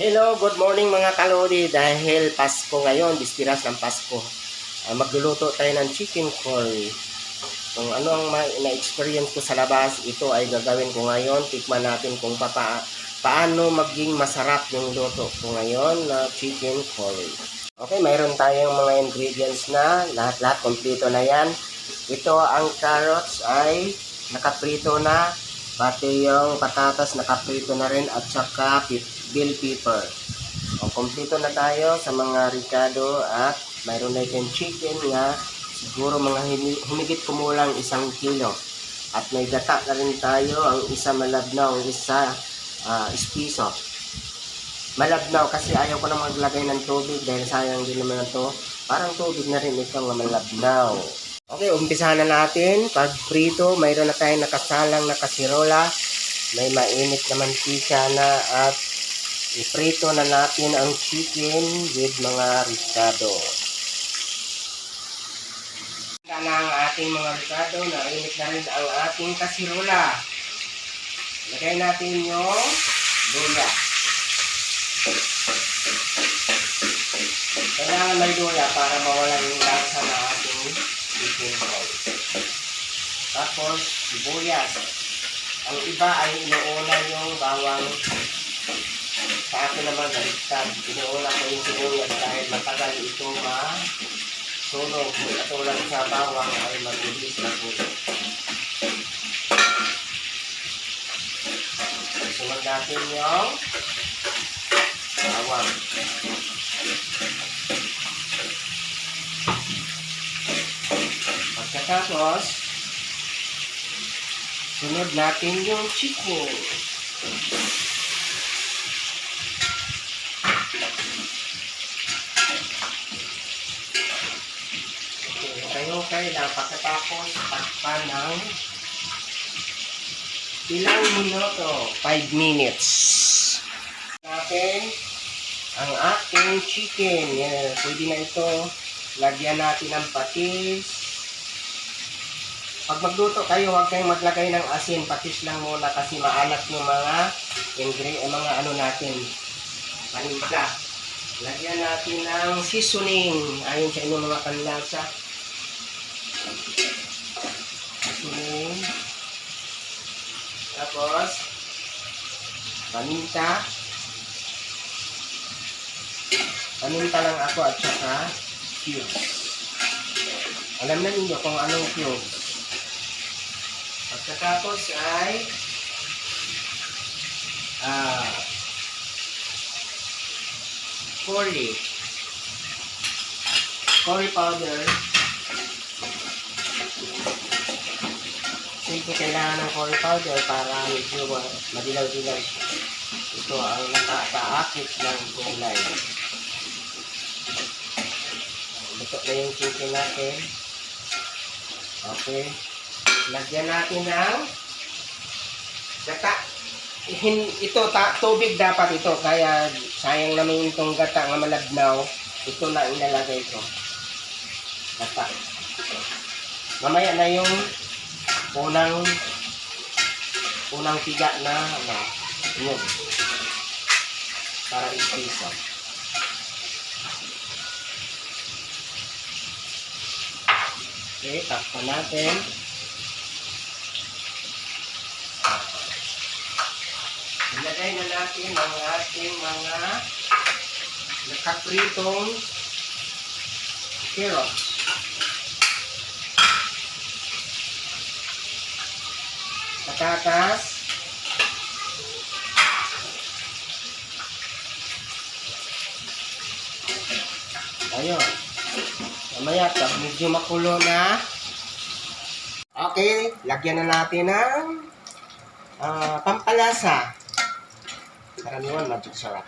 Hello, good morning mga kalodi. Dahil Pasko ngayon, bispiras ng Pasko. ah, magluluto tayo ng chicken curry. Kung ano ang na-experience ko sa labas, ito ay gagawin ko ngayon. Tikman natin kung papa, paano maging masarap yung luto ko ngayon na chicken curry. Okay, mayroon tayong mga ingredients na. Lahat-lahat, kompleto na yan. Ito, ang carrots ay nakaprito na. Pati yung patatas nakaprito na rin at saka bell pepper. O, kompleto na tayo sa mga ricado at mayroon na yung chicken nga siguro mga humigit kumulang isang kilo. At may gata na rin tayo, ang isa malabnaw, ang isa ah, espiso. Malabnaw kasi ayaw ko na maglagay ng tubig dahil sayang din naman ito. Parang tubig na rin ito nga malabnaw. Okay, umpisahan na natin. Pag prito, mayroon na tayong nakasalang na kasirola. May mainit na mantika na at iprito na natin ang chicken with mga ricado. Handa na ang ating mga ricado. Nainit na rin ang ating kasirola. Lagay natin yung luya. Kailangan may luya para mawala yung lasa na ating chicken roll. Tapos, sibuyas. Ang iba ay inuuna yung bawang sa akin naman baliktad. Inuuna ko yung sibuyas dahil matagal ito masunog. Katulad sa bawang ay mabilis na sunog. Sunod natin yung bawang. Pagkatapos, sunod natin yung chicken. Okay, kayo kayo lang pagkatapos takpan ng ilang minuto? 5 minutes. Natin ang ating chicken. Yan, pwede na ito. Lagyan natin ng patis. Pag magluto kayo, huwag kayong maglagay ng asin. Patis lang muna kasi maalat yung mga ingre, eh, mga ano natin. Paninta. Lagyan natin ng seasoning. Ayon sa inyong mga panlasa. Seasoning. Tapos, paninta. Paninta lang ako at saka cubes. Alam na ninyo kung anong cubes. Pagkatapos ay ah curry. Curry powder. Siyempre kailangan ng curry powder para medyo madilaw-dilaw. Ito ang nakakaakit ng kulay. Luto na yung chicken natin. Okay. Lagyan natin ng gata. Ito, ta, tubig dapat ito. Kaya sayang naman itong gata nga malabnaw. Ito na inalagay ko. Gata. Mamaya na yung unang unang tiga na ano, yun. Para ispiso. Okay, takpan natin. Ilagay na natin ang ating mga nakapritong carrots. Patatas. Ayun. Mamaya, pag medyo makulo na, okay, lagyan na natin ng ah, pampalasa. Karaniwan, magic sarap.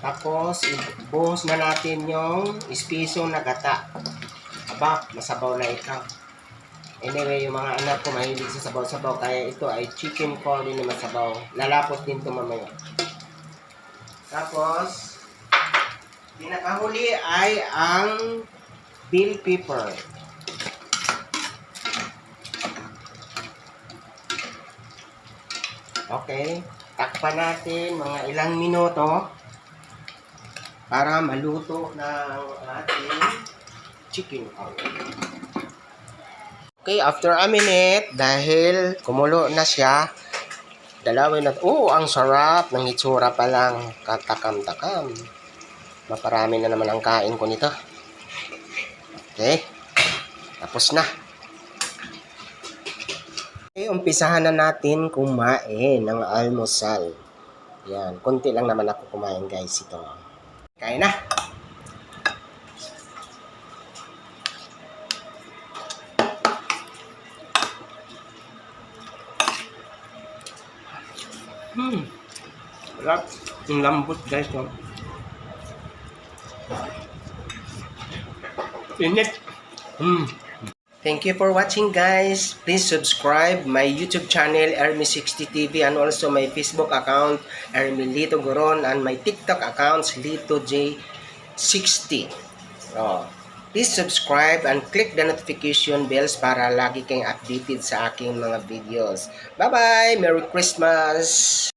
Tapos, ibuhos na natin yung ispiso na gata. Aba, masabaw na ito. Anyway, yung mga anak ko mahilig sa sabaw-sabaw, kaya ito ay chicken curry na masabaw. Lalapot din ito mamaya. Tapos, pinakahuli ay ang bell pepper. Okay. Takpan natin mga ilang minuto para maluto ng ating chicken curry. Okay, after a minute, dahil kumulo na siya, dalawin natin. Oh, ang sarap ng itsura pa lang. Katakam-takam. Maparami na naman ang kain ko nito. Okay. Tapos na. Umpisahan na natin kumain ng almusal. Yan. Kunti lang naman ako kumain guys ito. Kain na. Hmm. Sarap. Ang lambot guys. Oh. Init. Hmm. Thank you for watching guys. Please subscribe my YouTube channel Ermi60 TV and also my Facebook account Ermi Lito Goron and my TikTok accounts Lito J60. So, please subscribe and click the notification bells para lagi kayong updated sa aking mga videos. Bye-bye! Merry Christmas!